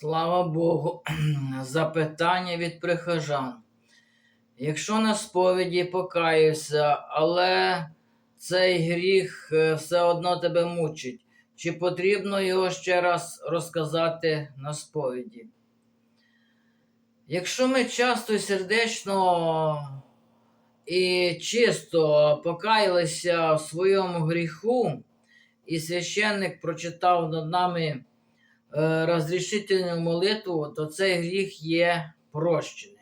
Слава Богу, запитання від прихожан. Якщо на сповіді покаюся, але цей гріх е, все одно тебе мучить, чи потрібно його ще раз розказати на сповіді? Якщо ми часто і сердечно і чисто покаялися в своєму гріху, і священник прочитав над нами розрішительну молитву, то цей гріх є прощеним.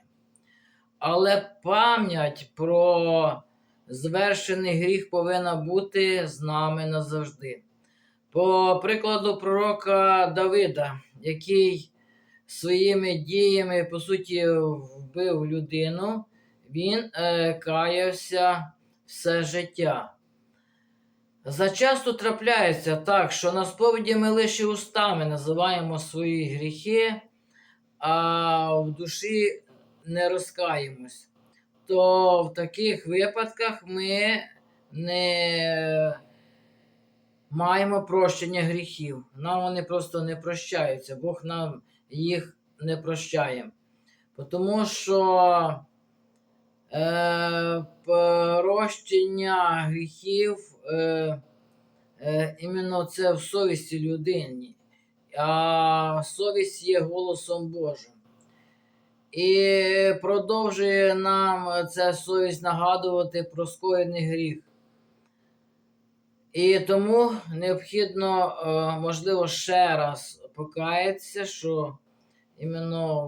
Але пам'ять про звершений гріх повинна бути з нами назавжди. По прикладу пророка Давида, який своїми діями, по суті, вбив людину, він е, каявся все життя. Зачасто трапляється так, що на сповіді ми лише устами називаємо свої гріхи, а в душі не розкаємось. То в таких випадках ми не маємо прощення гріхів. Нам вони просто не прощаються. Бог нам їх не прощає. Тому що е, прощення гріхів е, е, іменно це в совісті людини, а совість є голосом Божим. І продовжує нам ця совість нагадувати про скоєний гріх. І тому необхідно, е, можливо, ще раз покаятися, що іменно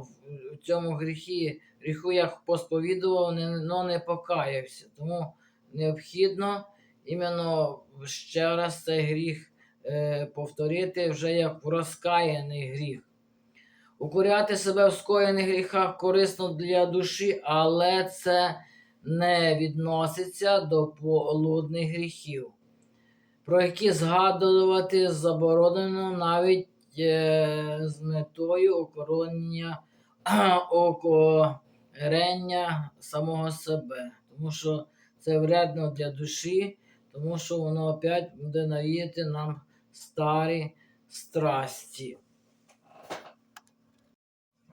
в цьому гріхі, гріху я посповідував, але не покаявся. Тому необхідно іменно ще раз цей гріх е, повторити вже як розкаяний гріх. Укоряти себе в скоєних гріхах корисно для душі, але це не відноситься до полудних гріхів, про які згадувати заборонено навіть е, з метою укорення окорення самого себе. Тому що це вредно для душі, тому що воно опять буде навіяти нам старі страсті.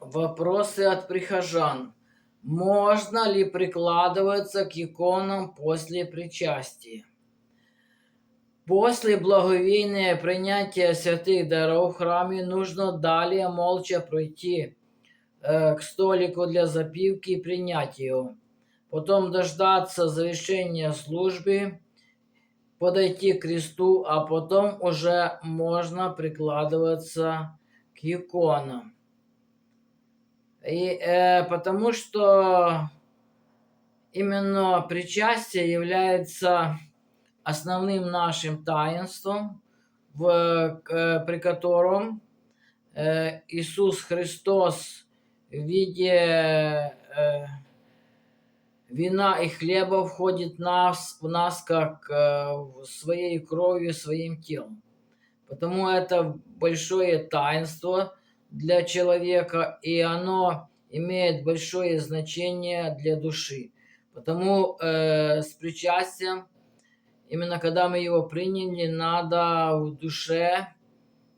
Вопросы от прихожан. Можно ли прикладываться к иконам после причастия? После благовейного принятия святых даров в храме нужно далее молча пройти э, к столику для запивки и принять его. Потом дождаться завершения службы, подойти к кресту, а потом уже можно прикладываться к иконам. И, э, потому что именно причастие является основным нашим таинством, в, э, при котором э, Иисус Христос в виде э, вина и хлеба входит нас, в нас как э, своей кровью, своим телом. Потому это большое таинство – для человека, и оно имеет большое значение для души. Потому э, с причастием, именно когда мы его приняли, надо в душе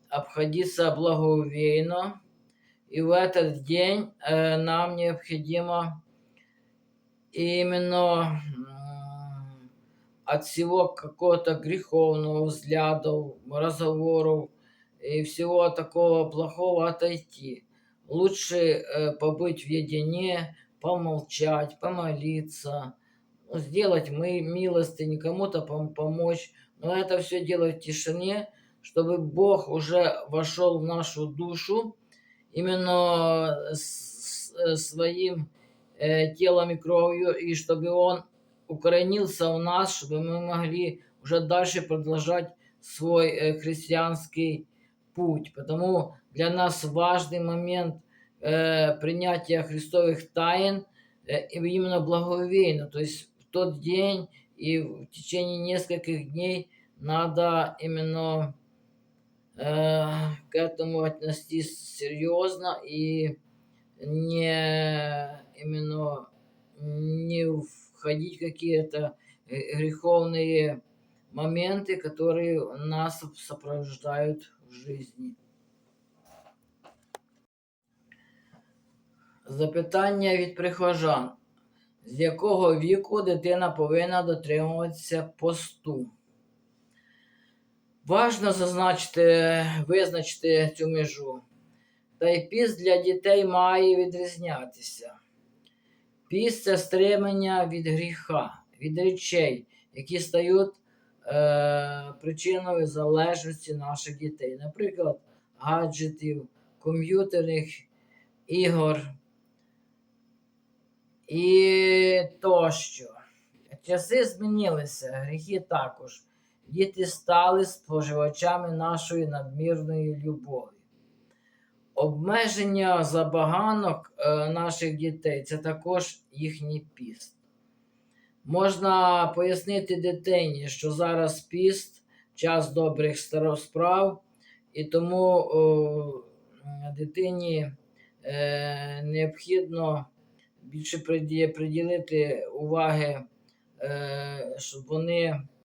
обходиться благоуверенно. И в этот день э, нам необходимо именно э, от всего какого-то греховного взгляда, разговоров, и всего такого плохого отойти. Лучше э, побыть в едине, помолчать, помолиться, ну, сделать мы милости, кому-то пом помочь. Но это все делать в тишине, чтобы Бог уже вошел в нашу душу именно с, с, своим э, телом и кровью, и чтобы Он укоренился в нас, чтобы мы могли уже дальше продолжать свой э, христианский путь. Потому для нас важный момент э, принятия христовых тайн э, именно благовейно. То есть в тот день и в течение нескольких дней надо именно э, к этому отнестись серьезно и не именно не входить в какие-то греховные моменты, которые нас сопровождают в жизни. Запитання від прихожан. З якого віку дитина повинна дотримуватися посту? Важно зазначити, визначити цю межу. Та й піст для дітей має відрізнятися. Піст це стримання від гріха, від речей, які стають е, причиною залежності наших дітей. Наприклад, гаджетів, комп'ютерних ігор і тощо. Часи змінилися, гріхи також. Діти стали споживачами нашої надмірної любові. Обмеження забаганок е, наших дітей це також їхній піст. Можна пояснити дитині, що зараз піст, час добрих старо- справ, і тому о, дитині е, необхідно більше приділити уваги, е, щоб вони